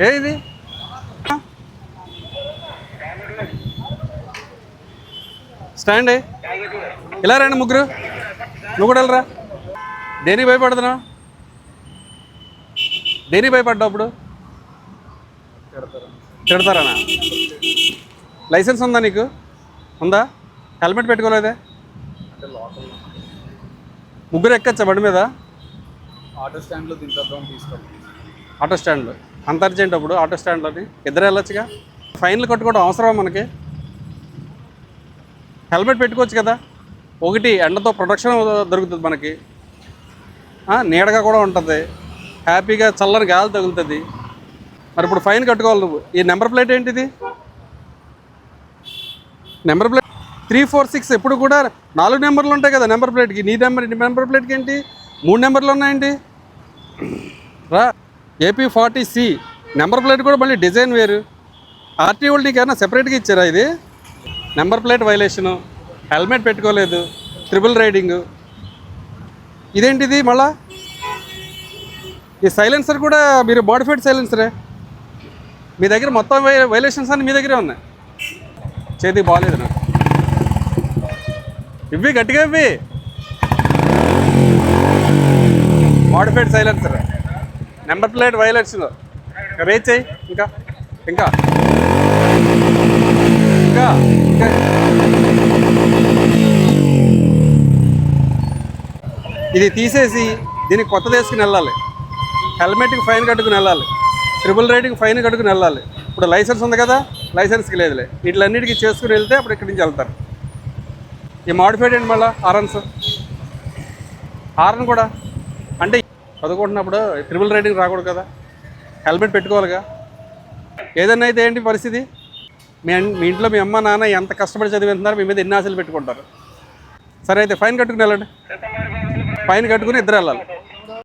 ఏ ఇది స్టాండ్? ఇలా రండి ముగ్గురు. నువ్వు కూడా వెళ్ళరా? దేనికి భయపడుతున్నావు? దేనికి భయపడ్డావు అప్పుడు? తిడతారనా? లైసెన్స్ ఉందా నీకు? ఉందా? హెల్మెట్ పెట్టుకోలేదే? ముగ్గురు ఎక్కచ్చా బండి మీద? ఆటో స్టాండ్లో దింపేద్దాం ఆటో స్టాండ్లో? అంత అర్జెంట్ అప్పుడు ఆటో స్టాండ్లోని ఇద్దరు వెళ్ళొచ్చుగా. ఫైన్లు కట్టుకోవడం అవసరమా మనకి? హెల్మెట్ పెట్టుకోవచ్చు కదా. ఒకటి ఎండతో ప్రొటెక్షన్ దొరుకుతుంది మనకి. నీడగా కూడా ఉంటుంది. హ్యాపీగా చల్లని గాలి తగులుతుంది. మరి ఇప్పుడు ఫైన్ కట్టుకోవాలి నువ్వు. ఈ నెంబర్ ప్లేట్ ఏంటిది? Number plate three four six ఎప్పుడు కూడా నాలుగు నెంబర్లు ఉంటాయి కదా నెంబర్ ప్లేట్కి. నీ నెంబర్ నెంబర్ ప్లేట్కి ఏంటి? మూడు నెంబర్లు ఉన్నాయండి. రా. AP forty C number plate కూడా మళ్ళీ డిజైన్ వేరు. ఆర్టీ వాళ్ళు సెపరేట్గా ఇచ్చారా ఇది? నెంబర్ ప్లేట్ వైలేషను హెల్మెట్ పెట్టుకోలేదు ట్రిపుల్ రైడింగు ఇదేంటిది మళ్ళా? ఈ సైలెన్సర్ కూడా మీరు మోడిఫైడ్ సైలెన్సరే మీ దగ్గర మొత్తం వై వైలేషన్స్ అన్నీ మీ దగ్గరే ఉన్నాయి. చేతికి బాగాలేదు నాకు. ఇవి గట్టిగా ఇవి మోడిఫైడ్ సైలెన్సర్ నెంబర్ ప్లేట్ వైలెట్స్లో రేట్ చేయి. ఇంకా. ఇంకా. ఇంకా. ఇంకా. ఇది తీసేసి దీనికి కొత్త తీసుకుని వెళ్ళాలి హెల్మెట్కి ఫైన్ కట్టుకుని వెళ్ళాలి ట్రిపుల్ రైడింగ్ ఫైన్ కట్టుకుని వెళ్ళాలి ఇప్పుడు లైసెన్స్ ఉంది కదా లైసెన్స్కి లేదులే. వీటిలన్నిటికీ చేసుకుని వెళ్తే అప్పుడు ఇక్కడి నుంచి వెళ్తారు. ఈ మాడిఫైడ్ ఏంటి మళ్ళీ? ఆర్ఎన్స్ ఆర్ఎన్ కూడా. చదువుకుంటున్నప్పుడు ట్రిపుల్ రైడింగ్ రాకూడదు కదా. హెల్మెట్ పెట్టుకోవాలిగా. ఏదైనా అయితే ఏంటి పరిస్థితి? మీ మీ ఇంట్లో మీ అమ్మ నాన్న ఎంత కష్టపడి చదివిస్తున్నారు మీ మీద ఎన్ని ఆశలు పెట్టుకుంటారు? సరే అయితే ఫైన్ కట్టుకుని వెళ్ళండి. ఫైన్ కట్టుకుని ఇద్దరు వెళ్ళాలి.